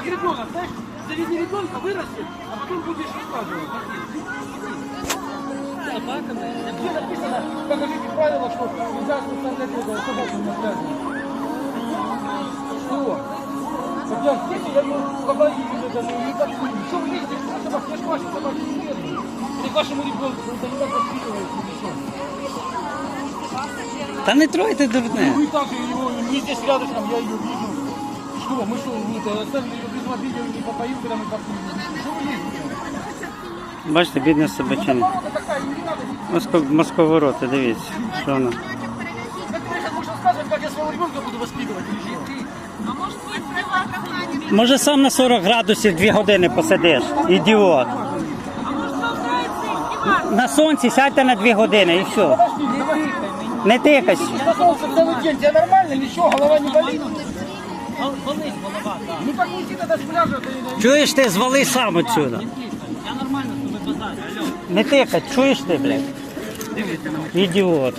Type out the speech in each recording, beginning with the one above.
как ребенок, знаешь, заведи ребенка, вырастет, а потом будешь рассказывать. Где написано, покажите правила, что нельзя оставлять этого собаку на пляже. Что? Вот я здесь, я ему говорю, это ну, не так, что вы лезете, что собака, я ж ваши собаки не лезу. Или к вашему ребенку, это не так воспитывается, или что? Та не тройте дурне. Вы так же его, не здесь рядышком, я ее вижу. Что, мы что, ну, это, оставили ее без воды, я ее не попоил, когда мы попили. Что вы лезете? Бачите, бідна собачина. Порода такая, не надо. Москов, московороти, дивіться, що вона. Как ты сейчас будешь рассказывать, как я своего ребенка буду воспитывать или что? Може сам на 40 градусів 2 години посидиш, ідіот. На сонці сядьте на 2 години і все. Подожди, давай. Не тикай. На солнце целый день, тебе нормально, ничего, голова не болит? Ну как уйти тогда с пляжа? ты- Чуєш ти, звали сам отсюда. Не тикай, чуєш ти, блядь? Ідіот.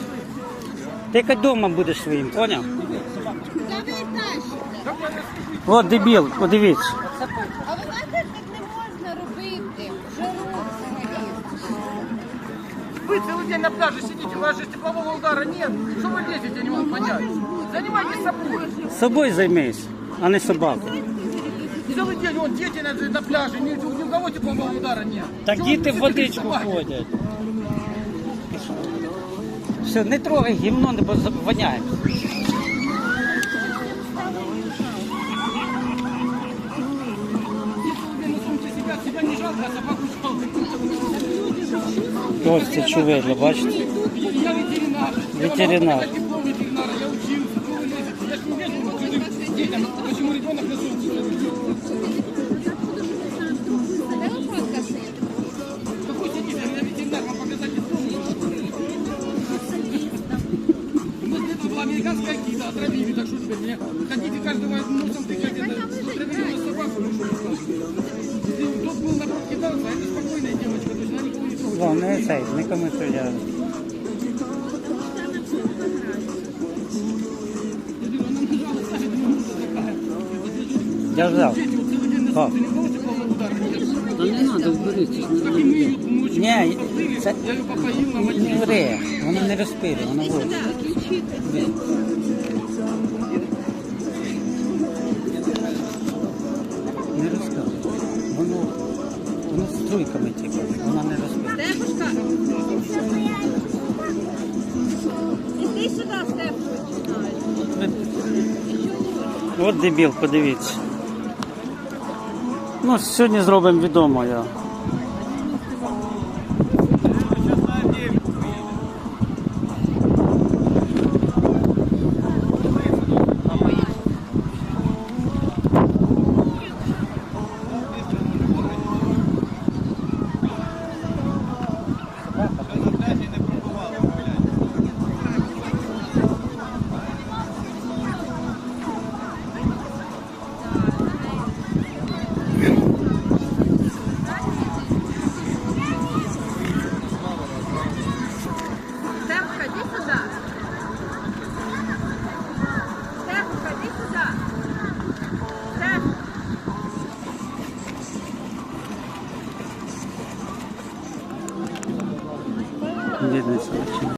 Тикай вдома будеш своїм, поняв? От дебіл, подивіться. А ви знаєте, як не можна робити? Жару взагалі. Вы целый день на пляже сидите, у вас же теплового удара нет. Что вы лезете, я не могу понять. Занимайтесь собой. Собою займись, а не собакою. Целый день вон дети на, на пляже, ни, ни у кого теплового удара нет. Так Чего діти в сидите, водичку собаки? ходять. Все, не трогай гімно, бо воняє. Себя не жалко, а собаку жалко. Ось це чуведло, бачите? Я ветеринар. Ветеринар. детям, почему ребенок на солнце лежит. Да пусть сидит, я ветеринар, вам показать диплом. У нас для этого была американская гида, отравили, так что теперь мне ходите каждого носом тыкать, это отравили на собаку, ну что вы скажете. Если Тот был напротив китайца, а это спокойная девочка, то есть она никого не трогает. О, не цей, не коментуй. Я... Взяв. О. Та не треба. Ні, це не вре, воно не розпире, воно вот. Не розказує. Воно, воно струйками тільки, воно не розпире. Степушка. Іди сюди, Степушка. От дебіл, подивіться. Ну, сьогодні зробимо відомо я. 真的是。